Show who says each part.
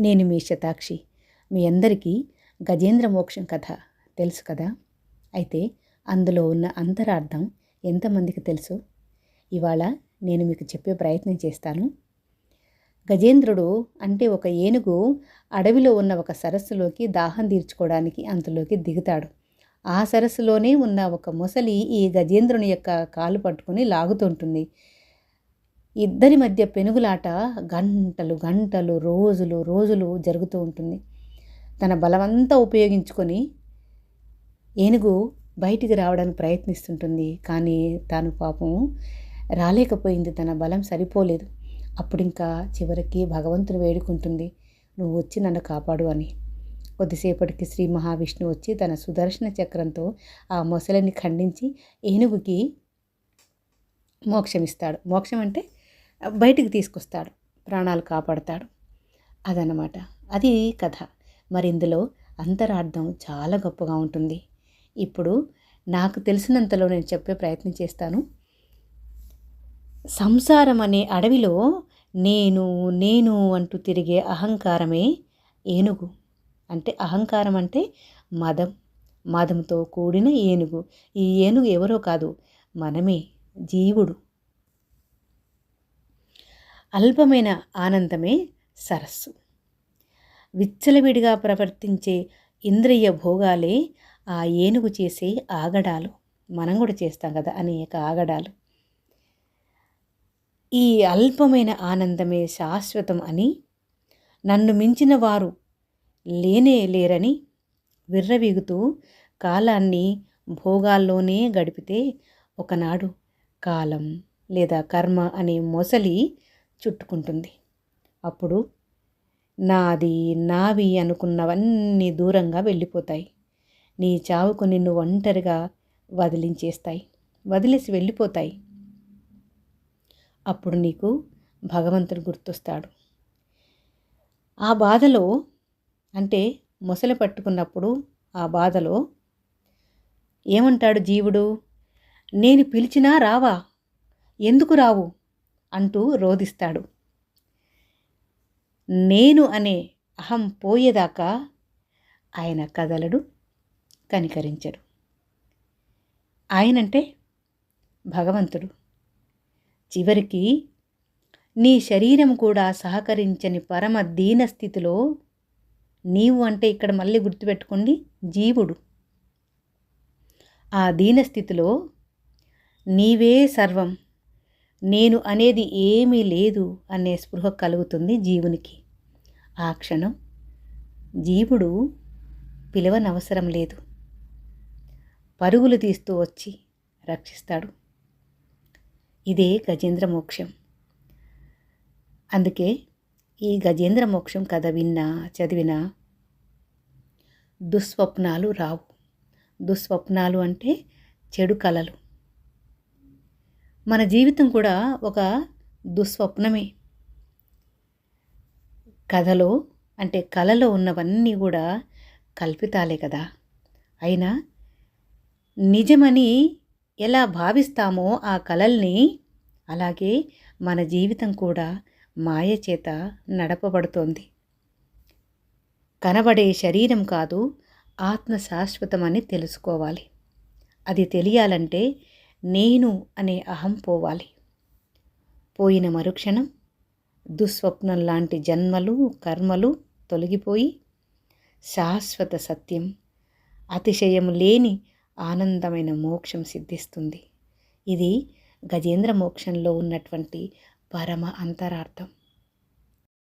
Speaker 1: నేను మీ శతాక్షి. మీ అందరికీ గజేంద్ర మోక్షం కథ తెలుసు కదా? అయితే అందులో ఉన్న అంతరార్థం ఎంతమందికి తెలుసు? ఇవాళ నేను మీకు చెప్పే ప్రయత్నం చేస్తాను. గజేంద్రుడు అంటే ఒక ఏనుగు అడవిలో ఉన్న ఒక సరస్సులోకి దాహం తీర్చుకోవడానికి అంతలోకి దిగుతాడు. ఆ సరస్సులోనే ఉన్న ఒక మొసలి ఈ గజేంద్రుని యొక్క కాలు పట్టుకొని లాగుతుంటుంది ఇద్దరి మధ్య పెనుగులాట గంటలు గంటలు రోజులు రోజులు జరుగుతూ ఉంటుంది. తన బలమంతా ఉపయోగించుకొని ఏనుగు బయటికి రావడానికి ప్రయత్నిస్తుంటుంది. కానీ తాను పాపం రాలేకపోయింది. తన బలం సరిపోలేదు. అప్పుడు ఇంకా చివరికి భగవంతుని వేడుకుంటుంది. నువ్వు వచ్చి నన్ను కాపాడు అని. కొద్దిసేపటికి శ్రీ మహావిష్ణువు వచ్చి తన సుదర్శన చక్రంతో ఆ మొసలిని ఖండించి ఏనుగుకి మోక్షం ఇస్తాడు మోక్షం అంటే బయటికి తీసుకొస్తాడు ప్రాణాలు కాపాడతాడు. అదనమాట అది కథ. మరి ఇందులో అంతరార్థం చాలా గొప్పగా ఉంటుంది. ఇప్పుడు నాకు తెలిసినంతలో నేను చెప్పే ప్రయత్నం చేస్తాను. సంసారం అనే అడవిలో నేను నేను అంటూ తిరిగే అహంకారమే ఏనుగు. అంటే అహంకారం అంటే మదం. మదంతో కూడిన ఏనుగు. ఈ ఏనుగు ఎవరో కాదు మనమే జీవుడు. అల్పమైన ఆనందమే సరస్సు. విచ్చలవిడిగా ప్రవర్తించే ఇంద్రియ భోగాలే ఆ ఏనుగు చేసే ఆగడాలు. మనం కూడా చేస్తాం కదా అనేక ఆగడాలు. ఈ అల్పమైన ఆనందమే శాశ్వతం అని నన్ను మించిన వారు లేనే లేరని విర్రవీగుతూ కాలాన్ని భోగాల్లోనే గడిపితే ఒకనాడు కాలం లేదా కర్మ అనే మొసలి చుట్టుకుంటుంది. అప్పుడు నాది నావి అనుకున్నవన్నీ దూరంగా వెళ్ళిపోతాయి. నీ చావుకు నిన్ను ఒంటరిగా వదిలించేస్తాయి. వదిలేసి వెళ్ళిపోతాయి. అప్పుడు నీకు భగవంతుడు గుర్తొస్తాడు. ఆ బాధలో అంటే మొసలి పట్టుకున్నప్పుడు ఆ బాధలో ఏమంటాడు జీవుడు? నేను పిలిచినా రావా? ఎందుకు రావు? అంటూ రోధిస్తాడు. నేను అనే అహం పోయేదాకా ఆయన కదలడు కనికరించడు. ఆయనంటే భగవంతుడు. చివరికి నీ శరీరం కూడా సహకరించని పరమ దీన స్థితిలో నీవు అంటే ఇక్కడ మళ్ళీ గుర్తుపెట్టుకోండి జీవుడు. ఆ దీనస్థితిలో నీవే సర్వం. నేను అనేది ఏమీ లేదు అనే స్పృహ కలుగుతుంది జీవునికి. ఆ క్షణం జీవుడు పిలవనవసరం లేదు. పరుగులు తీస్తూ వచ్చి రక్షిస్తాడు. ఇదే గజేంద్ర మోక్షం. అందుకే ఈ గజేంద్ర మోక్షం కథ విన్నా చదివినా దుస్వప్నాలు రావు. దుస్వప్నాలు అంటే చెడు కలలు. మన జీవితం కూడా ఒక దుస్వప్నమే. కథలో అంటే కళలో ఉన్నవన్నీ కూడా కల్పితాలే కదా. అయినా నిజమని ఎలా భావిస్తామో ఆ కళల్ని అలాగే మన జీవితం కూడా మాయ చేత నడపబడుతోంది. కనబడే శరీరం కాదు ఆత్మ శాశ్వతమని తెలుసుకోవాలి. అది తెలియాలంటే నేను అనే అహం పోవాలి. పోయిన మరుక్షణం దుస్వప్నం లాంటి జన్మలు కర్మలు తొలగిపోయి శాశ్వత సత్యం అతిశయం లేని ఆనందమైన మోక్షం సిద్ధిస్తుంది. ఇది గజేంద్ర మోక్షంలో ఉన్నటువంటి పరమ అంతరార్థం.